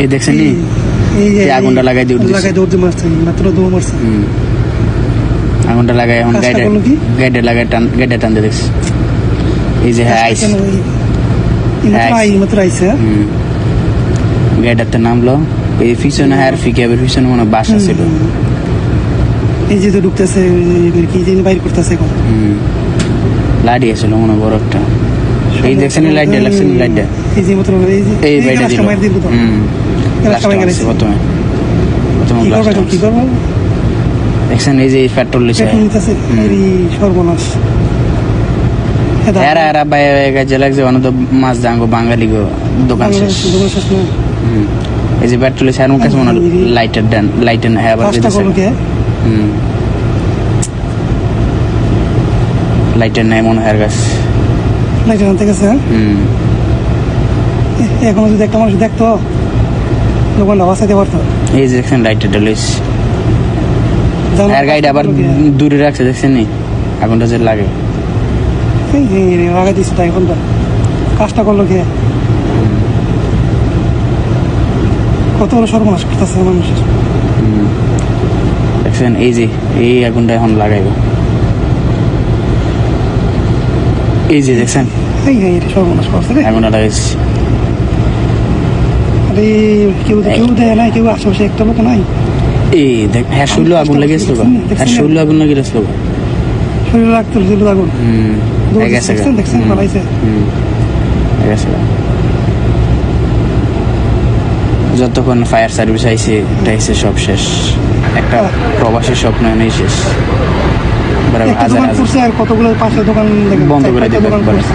এই দেখছেন নি? আগুনটা লাগাই দিয়ে। লাগাই দিয়ে মারছে মাত্র দৌড় মারছে। আগুনটা লাগাই এখন গাইডে? গাইডে লাগাই টান গাইডে টানতে দেখছি এই যে হ্যাঁ আইস হ্যাঁ? হুম। গাইডাতে নামলো। এই পিছনে হ্যাঁ ফিকাবের পিছনে মনে হয় বাসা ছিল এই যে তো ঢুকতেছে কি যে বাইর করতেছে এখন। হুম। লাডি আছিল মনে বড় একটা। এই দেখছেন লাইট দিয়ে লাগছেন লাইট দিয়ে এই যে মাত্র এই যে এই বাইটা দিল। হুম। লাস্টটা প্রথমে। প্রথমে লাস্টটা কি। করব? দেখছেন এই যে পেট্রোল লিছে পেট্রোল এই সর্বনাশ। এরা এরা বাইরে কাজে লাগছে অনেক তো মাছ দাঙ্গো বাঙালি গো দোকান শেষ। দোকান শেষ হুম। এই যে পেট্রোল লিছে আর মুখ কাছে মনে লাইটার দেন লাইটার হ্যাঁ আবার দিতেছে। হুম। লাইটার নাই মনে হয় আর গাছ আনতে গেছে হ্যাঁ? এখনও যদি একটা মানুষ দেখতো দোকানটা বাঁচাইতে পারতো। এই যে দেখছেন লাইটার ডলিস আর গাড়িটা আবার? দূরে রাখছে দেখছেন নি? আগুনটা যে লাগে। লাগাই দিচ্ছে তাই এখনটা কাজটা করল কে? কত বড় সর্বনাশ করতেছে মানুষের। দেখছেন এই যে এই আগুনটা এখন লাগাইব। এই যে দেখছেন? এই এই এটা সর্বনাশ করছে রে। আগুনটা লাগাইছি আরে কেউ কেউ দেয় না কেউ আশেপাশে একটা লোক নাই। এই দেখ হ্যাঁ শৈল আগুন লাগিয়েছিল গো। হ্যাঁ শৈল আগুন লাগিয়েছিল গো। শরীরে লাগতো দিল আগুন। হুম হয়ে দেখছেন? দেখছেন? পালাইছে। হুম যতক্ষণ ফায়ার সার্ভিস আইছে এটা আইছে সব শেষ। একটা প্রবাসী স্বপ্ন নেই শেষ। দোকান করছে আর কতগুলো পাঁচটা দোকান বন্ধ করে দোকান করছে।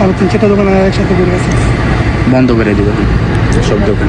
আর তিন চারটা দোকান একসাথে করে গেছে। বন্ধ করে দিবে। সব দোকান।